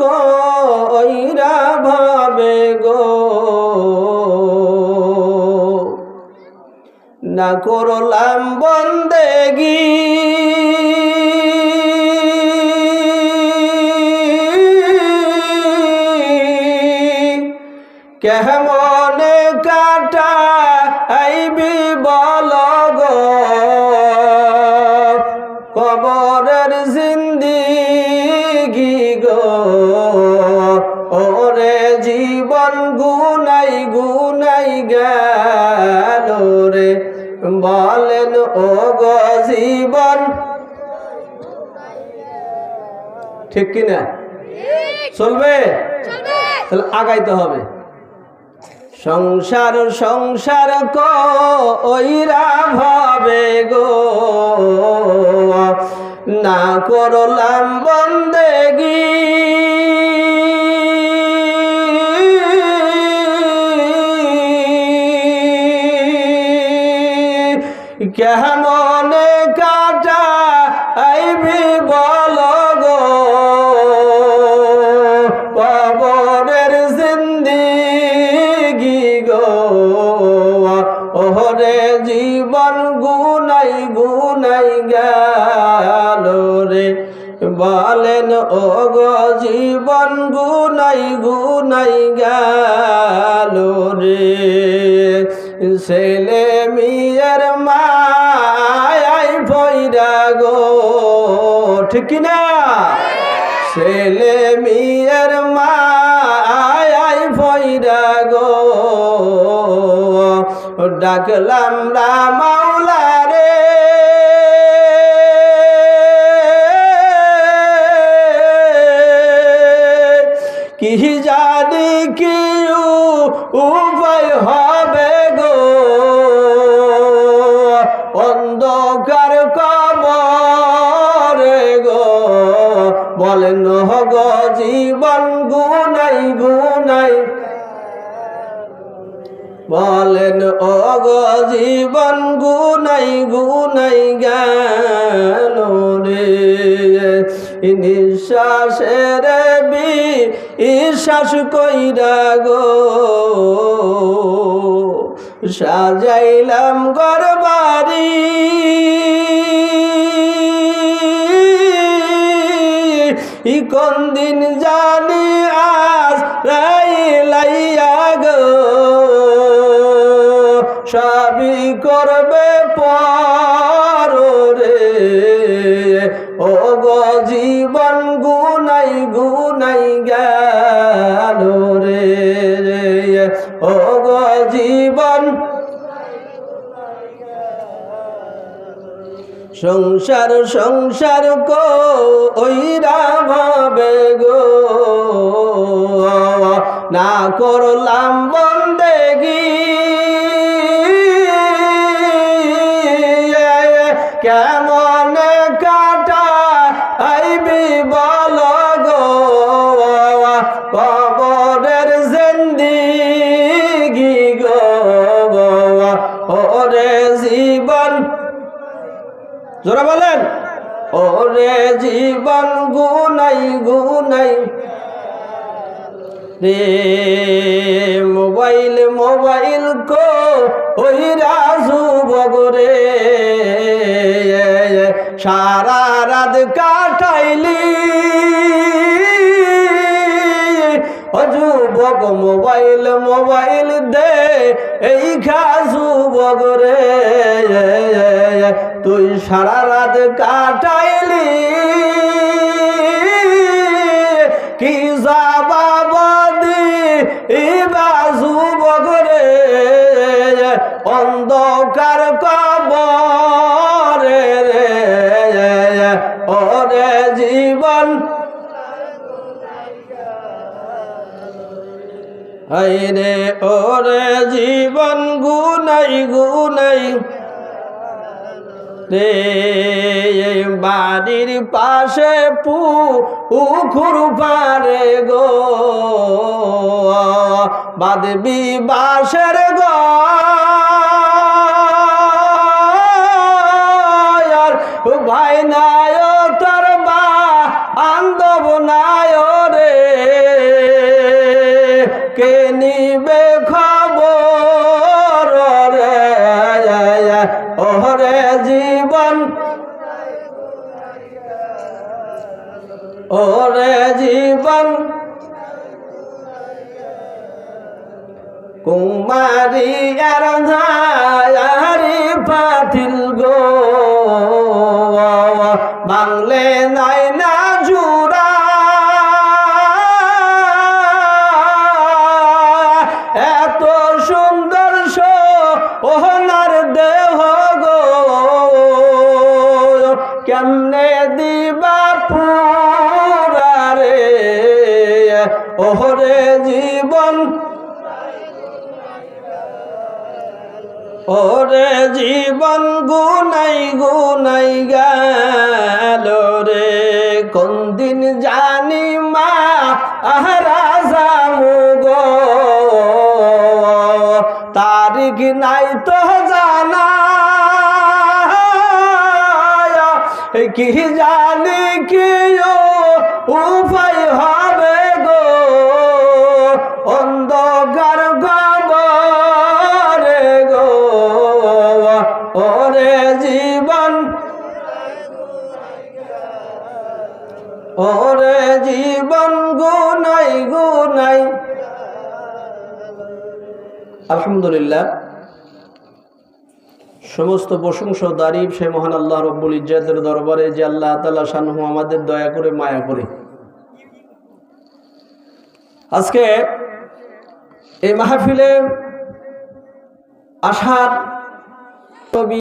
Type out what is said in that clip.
কইরা ভাবে গো। না করলাম বন্দেগি। কেমনে কাটা আইবি বল গো কবরের জিন্দিগি বলেন ও গো জীবন। ঠিক কিনা চলবে? তাহলে আগাইতে হবে। সংসার সংসার কইরা ভাবে গো। না করলাম বন্দেগি। কেমনে কাটা আইবি বল গো। কবরের জিন্দিগি গো। জীবন গুনাই গুনাই গেল রে। বলেন ও গো জীবন গুনাই গুনাই গেল রে। ছেলে মিয়ের ঠিক না ছেলে মিয়ের মায়াই ভৈরা গো। ডাকলাম রামাউলা রে কি জানি কি উপায় হবে গো? অন্ধকার কবরে বলেন হগ জীবন গুনাই গুনাই। বলেন অগ জীবন গুনাই গুনাই গেল রে। নিঃশ্বাসের বি শ্বাস কইরা গো, সাজাইলাম গরবারি ই কোন দিন জানি আজ লাইয়া গো। সবই করবে পর ও গো জীবন গুনাই গুনাই সংসার সংসার কো ওইরা ভাবে গো না করলাম বন্দেগি জোরা বলেন। ওরে জীবন গুনাই গুনাই। রে মোবাইল মোবাইল কো ওই রাজু বগরে সারা রাত কাটাইলি। যুবক, মোবাইল মোবাইল দে। এই খাসু বগরে তুই সারা রাত কাটাইলি। কি যাবাবাদি বাজু বগরে অন্ধকার কবরে রে। ওরে জীবন। রে ওরে জীবন গুনাই গুনাই। বাড়ির পাশে পু উখুর পারে গো। বাদবি বাসের গো জীবন। কুমারী আর ধায়ারি পাতিল গো। বাংলে নাই না জুরা এত সুন্দর সো ওহনার দেহ গো। কেমনে ওরে জীবন গুনাই গুনাই গেল রে। কোন দিন জানি মা আহরা জামু গো তারিখ নাই তো জানা। কি জানি কি উপায় হবে ওরে জীবন গুনাই গুনাই। আলহামদুলিল্লাহ, সমস্ত প্রশংসা ও দারিফ সে মহান আল্লাহ রব্বুল ইজ্জাতের দরবারে যে আল্লাহ তালা শানহু আমাদের দয়া করে, মায়া করে। আজকে এই মাহফিলে আসার কবি